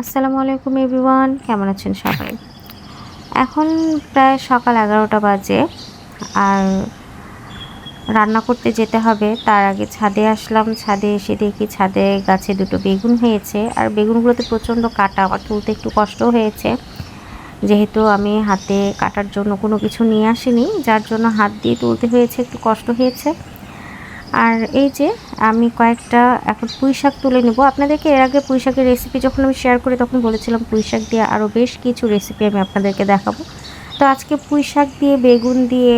আসসালামু আলাইকুম এভরিওয়ান, কেমন আছেন সবাই? এখন প্রায় সকাল এগারোটা বাজে, আর রান্না করতে যেতে হবে, তার আগে ছাদে আসলাম, ছাদে এসে দেখি ছাদে গাছে দুটো বেগুন হয়েছে, আর বেগুনগুলোতে প্রচণ্ড কাটা, আমার তুলতে একটু কষ্ট হয়েছে, যেহেতু আমি হাতে কাটার জন্য কোনো কিছু নিয়ে আসিনি, যার জন্য হাত দিয়ে তুলতে হয়েছে, একটু কষ্ট হয়েছে। আর এই যে আমি কয়েকটা এখন পুঁই শাক তুলে নেব। আপনাদেরকে এর আগে পুঁই শাকের রেসিপি যখন আমি শেয়ার করি তখন বলেছিলাম পুঁই শাক দিয়ে আরও বেশ কিছু রেসিপি আমি আপনাদেরকে দেখাবো। তো আজকে পুঁই শাক দিয়ে, বেগুন দিয়ে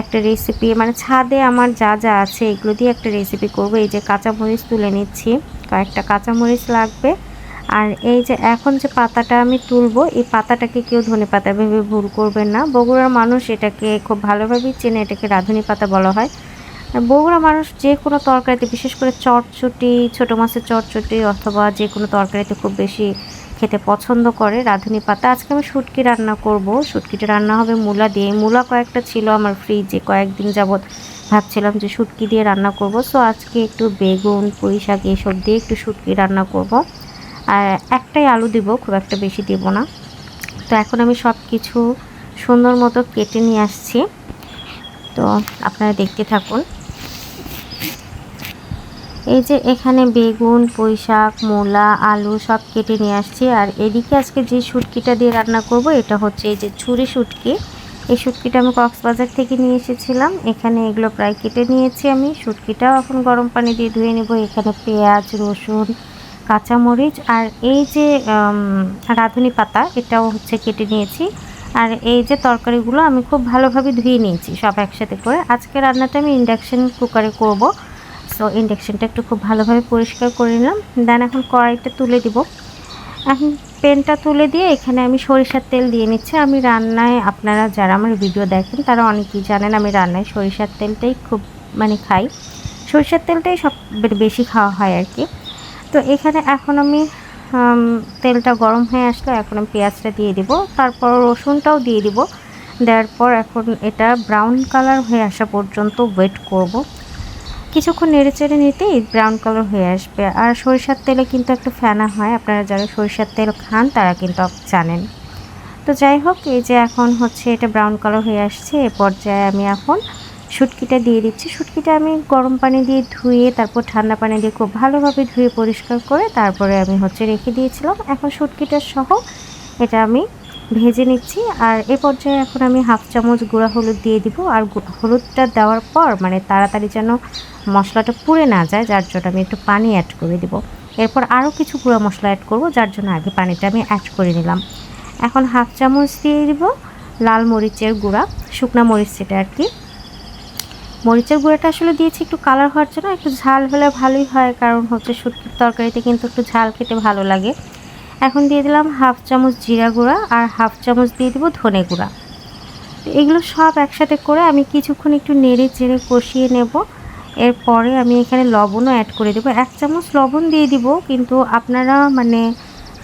একটা রেসিপি মানে ছাদে আমার যা যা আছে এগুলো দিয়ে একটা রেসিপি করব। এই যে কাঁচামরিচ তুলে নিচ্ছি, কয়েকটা কাঁচামরিচ লাগবে। আর এই যে এখন যে পাতাটা আমি তুলবো, এই পাতাটাকে কেউ ধনে পাতা ভেবে ভুল করবেন না। বগুড়ার মানুষ এটাকে খুব ভালোভাবেই চেনে, এটাকে রাঁধুনি পাতা বলা হয়। বগুড়া মানুষ যে কোনো তরকারিতে, বিশেষ করে চটচটি, ছোটো মাছের চটচটি অথবা যে কোনো তরকারিতে খুব বেশি খেতে পছন্দ করে রাঁধুনি পাতা। আজকে আমি শুটকি রান্না করব। শুটকিটা রান্না হবে মূলা দিয়ে। মূলা কয়েকটা ছিল আমার ফ্রিজে কয়েকদিন যাবৎ ভাবছিলাম যে শুটকি দিয়ে রান্না করব। সো আজকে একটু বেগুন, পুঁই শাক এসব দিয়ে একটু শুটকি রান্না করব। আর একটাই আলু দিব, খুব একটা বেশি দেব না। তো এখন আমি সব কিছু সুন্দর মতো কেটে নিয়ে আসছি। তো আপনারা দেখতে থাকুন। এই যে এখানে বেগুন পুঁই শাক মূলা, আলু সব কেটে নিয়ে আসছি। আর এদিকে আজকে যে শুটকিটা দিয়ে রান্না করব, এটা হচ্ছে এই যে ছুরি শুটকি। এই শুটকিটা আমি কক্সবাজার থেকে নিয়ে এসেছিলাম। এখানে এগুলো প্রায় কেটে নিয়েছি আমি। শুটকিটাও এখন গরম পানি দিয়ে ধুয়ে নেব। এখানে পেঁয়াজ, রসুন, কাঁচামরিচ আর এই যে রাঁধুনি পাতা, এটাও হচ্ছে কেটে নিয়েছি। আর এই যে তরকারিগুলো আমি খুব ভালোভাবে ধুয়ে নিয়েছি সব একসাথে করে। আজকে রান্নাটা আমি ইন্ডাকশন কুকারে করব। সো ইন্ডাকশনটা একটু খুব ভালোভাবে পরিষ্কার করে নিলাম। দেন এখন কড়াইটা তুলে দিব। এখন পেনটা তুলে দিয়ে এখানে আমি সরিষার তেল দিয়ে নিচ্ছি। আমি রান্নায় আপনারা যারা আমার ভিডিও দেখেন, তারা অনেকেই জানেন আমি রান্নায় সরিষার তেলটাই খুব মানে খাই। সরিষার তেলটাই সব বেশি খাওয়া হয় আর কি। তো এখানে এখন আমি তেলটা গরম হয়ে আসলে এখন আমি পেঁয়াজটা দিয়ে দিব। তারপর রসুনটাও দিয়ে দিব। দেওয়ার পর এখন এটা ব্রাউন কালার হয়ে আসা পর্যন্ত ওয়েট করব। কিছুক্ষণ নেড়ে চেড়ে নিতেই ব্রাউন কালার হয়ে আসবে। আর সরিষার তেলে কিন্তু একটু ফেনা হয়। আপনারা যারা সরিষার তেল খান, তারা কিন্তু জানেন। তো যাই হোক, এই যে এখন হচ্ছে এটা ব্রাউন কালার হয়ে আসছে। এ পর্যায়ে আমি এখন শুটকিটা দিয়ে দিচ্ছি। শুটকিটা আমি গরম পানি দিয়ে ধুয়ে, তারপর ঠান্ডা পানি দিয়ে খুব ভালোভাবে ধুয়ে পরিষ্কার করে, তারপরে আমি হচ্ছে রেখে দিয়েছিলাম। এখন শুটকিটা সহ এটা আমি ভেজে নিচ্ছি আর এ পর্যায়ে এখন আমি হাফ চামচ গুঁড়া হলুদ দিয়ে দিব আর হলুদটা দেওয়ার পর মানে তাড়াতাড়ি যেন মশলাটা পুড়ে না যায়, যার জন্য আমি একটু পানি অ্যাড করে দিব। এরপর আরও কিছু গুঁড়া মশলা অ্যাড করব, যার জন্য আগে পানিটা আমি অ্যাড করে নিলাম। এখন হাফ চামচ দিয়ে দিব লাল মরিচের গুঁড়া, শুকনা মরিচ সেটা আর কি। মরিচের গুঁড়োটা আসলে দিয়েছি একটু কালার হওয়ার জন্য, একটু ঝাল হলে ভালোই হয়, কারণ হচ্ছে শুটকির তরকারিতে কিন্তু একটু ঝাল খেতে ভালো লাগে। এখন দিয়ে দিলাম হাফ চামচ জিরা গুঁড়া আর হাফ চামচ দিয়ে দেবো ধনে গুঁড়া। এগুলো সব একসাথে করে আমি কিছুক্ষণ একটু নেড়ে চেড়ে কষিয়ে নেব। এরপরে আমি এখানে লবণও অ্যাড করে দেবো। এক চামচ লবণ দিয়ে দিব, কিন্তু আপনারা মানে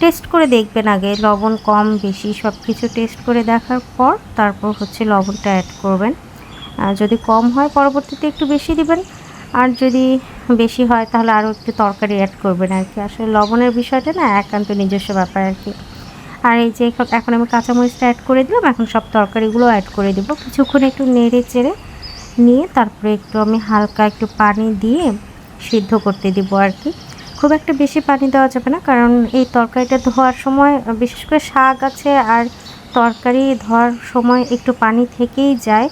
টেস্ট করে দেখবেন আগে। লবণ কম, বেশি সব কিছু টেস্ট করে দেখার পর তারপর হচ্ছে লবণটা অ্যাড করবেন। যদি কম হয়, পরবর্তীতে একটু বেশি দিবেন। আর যদি বেশি হয় তাহলে আরও একটু তরকারি অ্যাড করবেন আর কি। আসলে লবণের বিষয়টা না একান্ত নিজস্ব ব্যাপার আর কি। আর এই যে এখন আমি কাঁচামরিচটা অ্যাড করে দিলাম, এখন সব তরকারিগুলো অ্যাড করে দেবো। কিছুক্ষণ একটু নেড়ে চেড়ে নিয়ে তারপরে একটু আমি হালকা একটু পানি দিয়ে সিদ্ধ করতে দিব আর কি। খুব একটা বেশি পানি দেওয়া যাবে না, কারণ এই তরকারিটা ধোয়ার সময়, বিশেষ করে শাক আছে আর তরকারি ধোয়ার সময় একটু পানি থেকেই যায়।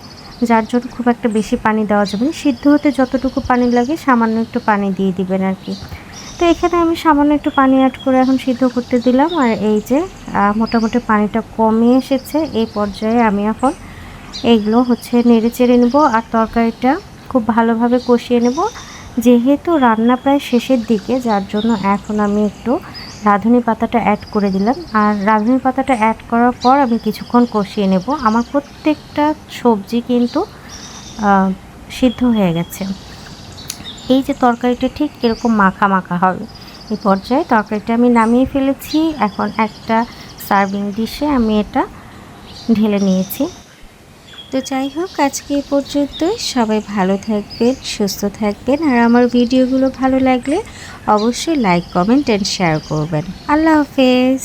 যার জন্য খুব একটা বেশি পানি দেওয়া যাবে না। সিদ্ধ হতে যতটুকু পানি লাগে, সামান্য একটু পানি দিয়ে দিবেন আর কি। তো এখানে আমি সামান্য একটু পানি অ্যাড করে এখন সিদ্ধ করতে দিলাম। আর এই যে মোটামুটি পানিটা কমে এসেছে এই পর্যায়ে আমি এখন এইগুলো হচ্ছে নেড়ে চেড়ে নেব। আর তরকারিটা খুব ভালোভাবে কষিয়ে নেব। যেহেতু রান্না প্রায় শেষের দিকে, যার জন্য এখন আমি একটু রাঁধুনি পাতাটা অ্যাড করে দিলাম। আর রাঁধুনি পাতাটা অ্যাড করার পর আমি কিছুক্ষণ কষিয়ে নেব। আমার প্রত্যেকটা সবজি কিন্তু সিদ্ধ হয়ে গেছে। এই যে তরকারিটা ঠিক এরকম মাখা মাখা হবে। এই পর্যায়ে তরকারিটা আমি নামিয়ে ফেলেছি। এখন একটা সার্ভিং ডিশে আমি এটা ঢেলে নিয়েছি। তো যাই হোক, আজকে এ পর্যন্তই। সবাই ভালো থাকবেন, সুস্থ থাকবেন, আর আমার ভিডিওগুলো ভালো লাগলে অবশ্যই লাইক কমেন্ট অ্যান্ড শেয়ার করবেন। আল্লাহ হাফেজ।